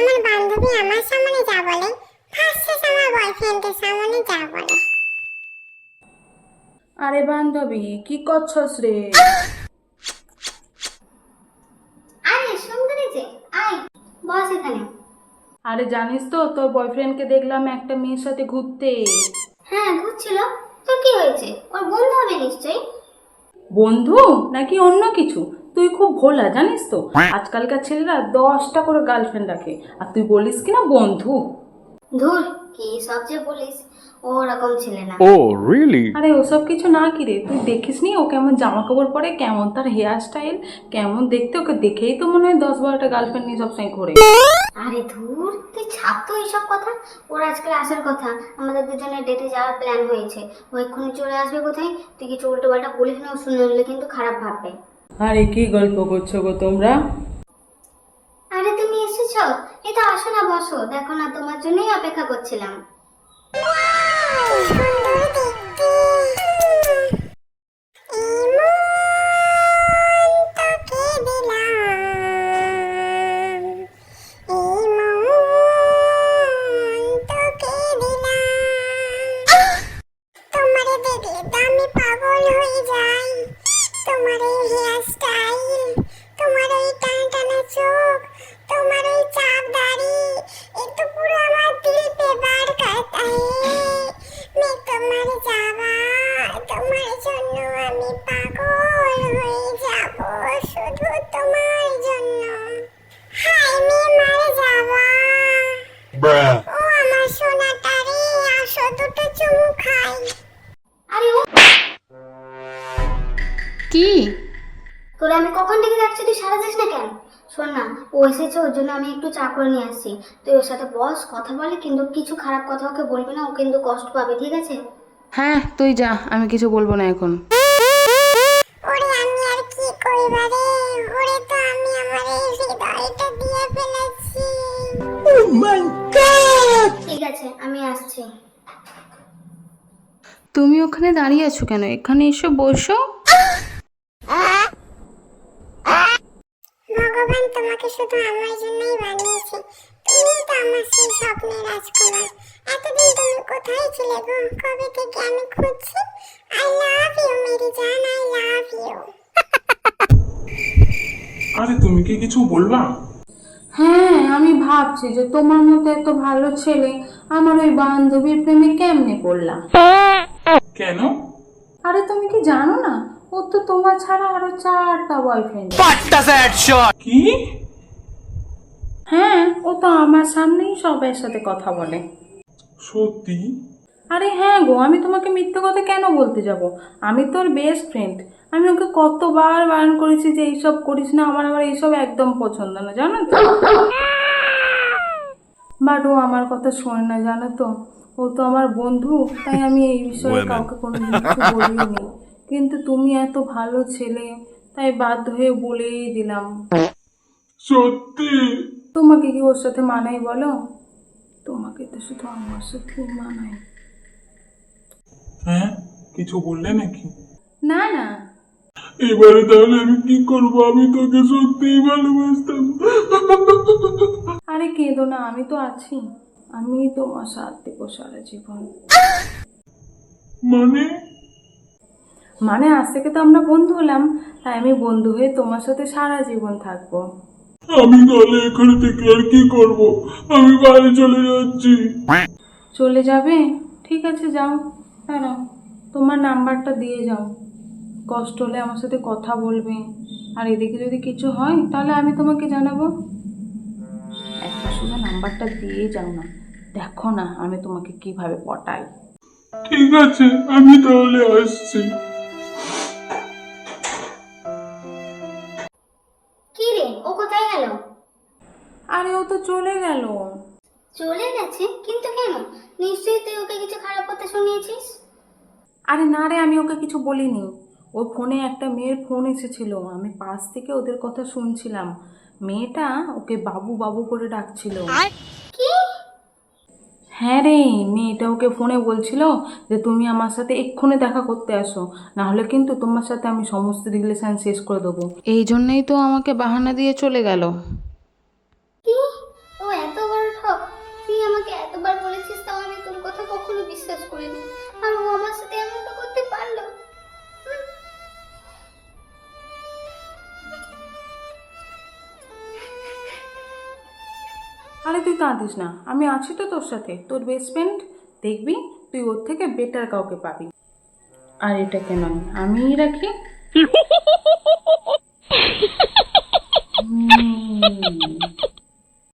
আমার বান্ধবী আমার সামনে যা বলে ভার্সেস আমার বয়ফ্রেন্ডের সামনে যা বলে। আরে বান্ধবী কি করছস রে? আরে সুন্দরী যে আয় বস এখানে। আরে জানিস তো তোর বয়ফ্রেন্ডকে দেখলাম একটা মেয়ের সাথে ঘুরতে। হ্যাঁ ঘুরছিল। তো কি হয়েছে? ওর বন্ধু হবে নিশ্চয়ই। বন্ধু? নাকি অন্য কিছু? তুই খুব ভোলা জানিস তো? আজকালকার ছেলেরা দশটা করে গার্লফ্রেন্ড রাখে। আর তুই বলিস কি না বন্ধু? ধুর কি সব যে বলিস ও ওরকম ছেলে না। really? আরে ওসব কিছু না কি রে? তুই দেখিস নি ও কেমন জামা কাপড় পরে কেমন তার হেয়ার স্টাইল কেমন দেখতে? ওকে দেখেই তো মনে হয় দশ বারোটা গার্লফ্রেন্ড নিয়ে সবসময় ঘোরে। আরে ধুর তুই ছাপ তো এইসব কথা। ওর আজকাল আসার কথা। আমাদের দুজনের ডেটে যাওয়ার প্ল্যান হয়েছে। ও এক্ষুনি চলে আসবে কোথায়? তুই কিছু উল্টো পাল্টা বলিস না? ও শুনে কিন্তু খারাপ ভাববে। আরে কি গল্প করছ গো তোমরা? আরে তুমি এসেছ? এই তো আসো না বসো। দেখো না তোমার জন্যই অপেক্ষা করছিলাম। তোমার এই কি? তোরা আমি কখন থেকে যাচ্ছি তুই সারা যাস না কেন? শোন না ও এসেছে ওর জন্য আমি একটু চা করে নিয়ে আসছি। তুই ওর সাথে বস কথা বলে কিন্তু কিছু খারাপ কথা ওকে বলবি না ও কিন্তু কষ্ট পাবে ঠিক আছে? হ্যাঁ তুই যা আমি কিছু বলব না এখন। ওরে আমি আর কি কইবারে ওরে তো আমি আমার এই হৃদয়টা দিয়ে ফেলেছি। ঠিক আছে আমি আসছি। তুমি ওখানে দাঁড়িয়ে আছো কেন? এখানে এসে বসো। ভগবান তোমাকে শুধু আমার জন্যই বানিয়েছে। তুমি তো আমার সেই স্বপ্নের রাজকুমার। এতদিন তুমি কোথায় ছিলে গো? কবে থেকে আমি খুঁজছি? আই লাভ ইউ মেরি জান আই লাভ ইউ আরে তুমি কি কিছু বলবা? হ্যাঁ আমি ভাবছি যে তোমার মতো এত ভালো ছেলে আমার ওই বান্ধবীর প্রেমে কেমনে পড়লাম? কেন? আরে তুমি কি জানো না? ও তো তোমার ছাড়া আরও চারটা বয়ফ্রেন্ড কি? হ্যাঁ ও তো আমার সামনেই সবার সাথে কথা বলে। সত্যি? আরে হ্যাঁ গো আমি তোমাকে মিথ্যে কথা কেন বলতে যাব? আমি তোর বেস্ট ফ্রেন্ড আমি ওকে কতবার বারণ করেছি যে এইসব করিস না আমার আবার এইসব একদম পছন্দ না জানো তো? বাট ও আমার কথা শোনে না জানো তো? ও তো আমার বন্ধু তাই আমি এই বিষয়ে কাউকে কোনো কিছু বলিনি। কিন্তু তুমি এত ভালো ছেলে তাই বাধ্য হয়ে বলেই দিলাম। সত্যি? তোমাকে কি ওর সাথে মানাই বলো? তোমাকে তো শুধু আমার সাথে মানাই। হ্যাঁ? কিছু বললে নাকি? না না। এবারে তাহলে আমি কি করব? আমি তোকে সত্যিই ভালোবাসতাম। আরে কেঁদো না আমি তো আছি। আমি তোমার সাথ দেবো সারা জীবন। মানে? মানে আজ থেকে তো আমরা বন্ধু হলাম তাই আমি বন্ধু হয়ে তোমার সাথে সারা জীবন থাকব। আমি তাহলে এখানে থেকে আর কি করব? আমি বাড়ি চলে যাচ্ছি। চলে যাবে? ঠিক আছে যাও। দাঁড়াও তোমার নাম্বারটা দিয়ে যাও। কষ্ট হলে আমার সাথে কথা বলবে। আর এদিকে যদি কিছু হয় তাহলে আমি তোমাকে জানাব। একটা শুধু নাম্বারটা দিয়ে যাও না। দেখো না আমি তোমাকে কীভাবে পটাই। ঠিক আছে আমি তাহলে আসছি। কোথায় গেল। আরে ও তো চলে গেল। চলে গেছে? কিন্তু কেন? নিশ্চয়ই তুই ওকে কিছু খারাপ কথা শুনিয়েছিস? আরে না রে আমি ওকে কিছু বলিনি। ওর ফোনে একটা মেয়ের ফোন এসেছিল। আমি পাশ থেকে ওদের কথা শুনছিলাম। মেয়েটা ওকে বাবু বাবু করে ডাকছিল। হ্যাঁ রে মেয়েটা ওকে ফোনে বলছিল যে তুমি আমার সাথে এক্ষুনি দেখা করতে আসো নাহলে কিন্তু তোমার সাথে আমি সমস্ত রিলেশন শেষ করে দেবো। এই জন্যেই তো আমাকে বাহানা দিয়ে চলে গেল। কি? ও এত বড় ঠক। তুই আমাকে এতবার বলেছিস তাও আমি তোর কথা কখনো বিশ্বাস করিনি। আর ও আমার সাথে এমনটা আরে তুই কাঁদিস না আমি আছি তো তোর সাথে। তোর বেস্ট ফ্রেন্ড দেখবি তুই ওর থেকে বেটার কাউকে পাবি। আর এটাকে নয় আমিই রাখি? হুম।